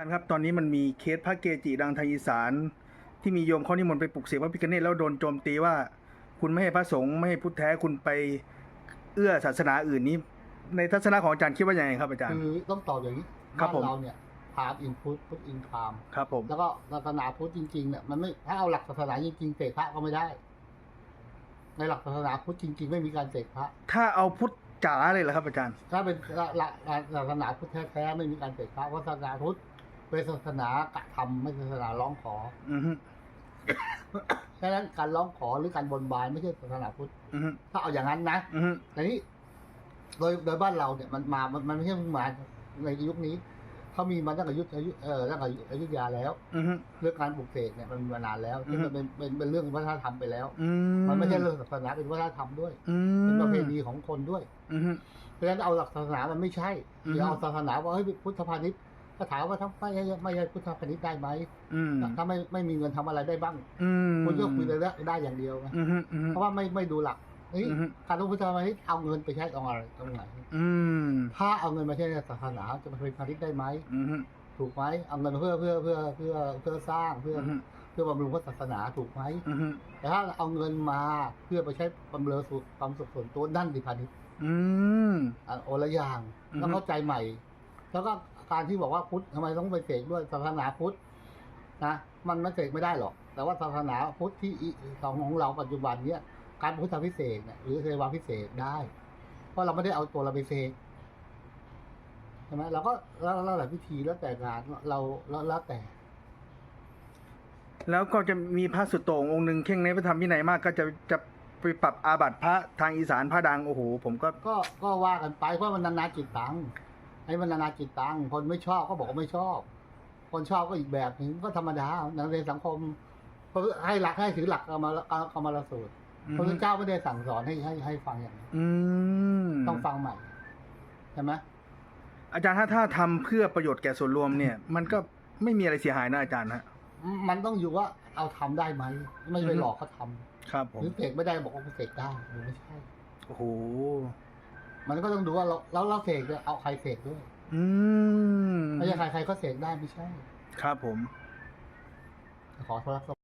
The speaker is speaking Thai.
อาจารย์ครับตอนนี้มันมีเคสพระเกจิดังทางอีสาน ที่มีโยมเขานิมนต์ไปปลุกเสกพระพิฆเนศแล้วโดนโจมตีว่า คุณไม่ให้พระสงฆ์ไม่ให้พุทธแท้คุณไปเอื้อศาสนาอื่นนี้ ในทัศนะของอาจารย์คิดว่ายังไงครับอาจารย์ คือต้องตอบอย่างนี้ครับบ้านผมเราเนี่ยพราหมณ์อินพุทพุทธอินพราหมณ์ครับผม แล้วก็ศาสนาพุทธจริงๆเนี่ยมันไม่ถ้าเอาหลักศาสนาจริงๆเสกพระก็ไม่ได้ ในหลักศาสนาพุทธจริง ๆ ไม่มีการเสกพระ ถ้าเอาพุทธจ๋าเลยเหรอครับอาจารย์ ถ้าเป็นหลักหลักศาสนาพุทธแท้ๆไม่มีการเสกพระเพราะศาสนาพุทธ เป็นศาสนากระทำไม่ใช่ศาสนาร้องขออือฮึดังนั้นการร้องขอหรือการบนบานไม่ใช่ศาสนาพุทธอือฮึถ้าเอาอย่างนั้นนะอือฮึแต่นี้โดยโดยบ้านเราเนี่ยมันมามันมันไม่ใช่เพิ่งมาในยุคนี้เขามีมาตั้งแต่ยุคอายุเออตั้งแต่อยุธยาแล้ว อือฮึ เรื่องการปลูกเสกเนี่ยมันมีมานานแล้วที่อือฮึมันเป็นเป็นเป็นเรื่องวัฒนธรรมไปแล้ว อืมันไม่ใช่เรื่องศาสนาเป็นวัฒนธรรมด้วย อืมเป็นประเพณีของคนด้วย อือฮึ เพราะฉะนั้นเอาหลักศาสนามันไม่ใช่อือฮึเดี๋ยวเอาศาสนาว่าเฮ้ยพุทธพาณิชย์ ก็ถามว่าถ้าไม่ใช่ไม่ใช่พุทธพาณิชย์ได้ไหมอืมถ้าไม่ไม่มีเงินทำอะไรได้บ้างอืมคุณก็คุยได้ได้อย่างเดียวไงอือฮึอือฮึเพราะว่าไม่ไม่ดูหลักเฮ้ยอือฮึการลงพุทธพาณิชย์เอาเงินไปใช้ตรงอะไรตรงไหนอืมถ้าเอาเงินมาใช้ในศาสนาจะมาเป็นพาณิชย์ได้ไหมอือฮึถูกไหมเอาเงินมาเพื่อเพื่อเพื่อเพื่อเพื่อสร้างเพื่ออือฮึเพื่อบำรุงพระศาสนาถูกไหมอือฮึแต่ถ้าเอาเงินมาเพื่อไปใช้บำเรอสุขความสุขส่วนตัวนั่นดิพาณิชย์อืมอะโอละอย่างอือฮึต้องเข้าใจใหม่ แล้วก็ การที่บอกว่าพุทธทำไมต้องไปเสกด้วยศาสนาพุทธนะมันไม่เสกไม่ได้หรอก แต่ว่าศาสนาพุทธที่ของของเราปัจจุบันเนี้ยการพุทธพิเศษกเนี่ยหรือเทวาพิเศษกได้ เพราะเราไม่ได้เอาตัวเราไปเสกใช่ไหมเราก็แล้วแล้วแต่พิธีแล้วแต่งานเราแล้วแล้วแต่ แล้วก็จะมีพระสุดโต่งองค์หนึ่งเข่งในพระธรรมวินัยมากก็จะจะไปปรับอาบัติพระทางอีสานพระดังโอ้โหผมก็ก็ก็ว่ากันไปเพราะมันนานาจิตตัง ไอ้มันนานาจิตตังคนไม่ชอบก็บอกว่าไม่ชอบ คนชอบก็อีกแบบหนึ่งก็ธรรมดาในสังคมเพราะให้หลักให้ถือหลักกรรมละกรรมละสูตรพระพุทธเจ้าไม่ได้สั่งสอนให้ให้ให้ฟังอย่างนี้อืมต้องฟังใหม่ใช่ไหมอาจารย์ถ้าถ้าทำเพื่อประโยชน์แก่ส่วนรวมเนี่ย มันก็ไม่มีอะไรเสียหายนะอาจารย์นะมันต้องอยู่ว่าเอาทำได้ไหมไม่ไปอือฮึหลอกเขาทำครับผมหรือเสกไม่ได้บอกว่าเสกได้หรือไม่ใช่โอ้โห มันก็ต้องดูว่าเราเราเราเสกเนี่ยเอาใครเสกด้วยอืมไม่ใช่ใครใครก็เสกได้ไม่ใช่ ครับผม ขอโทรศัพท์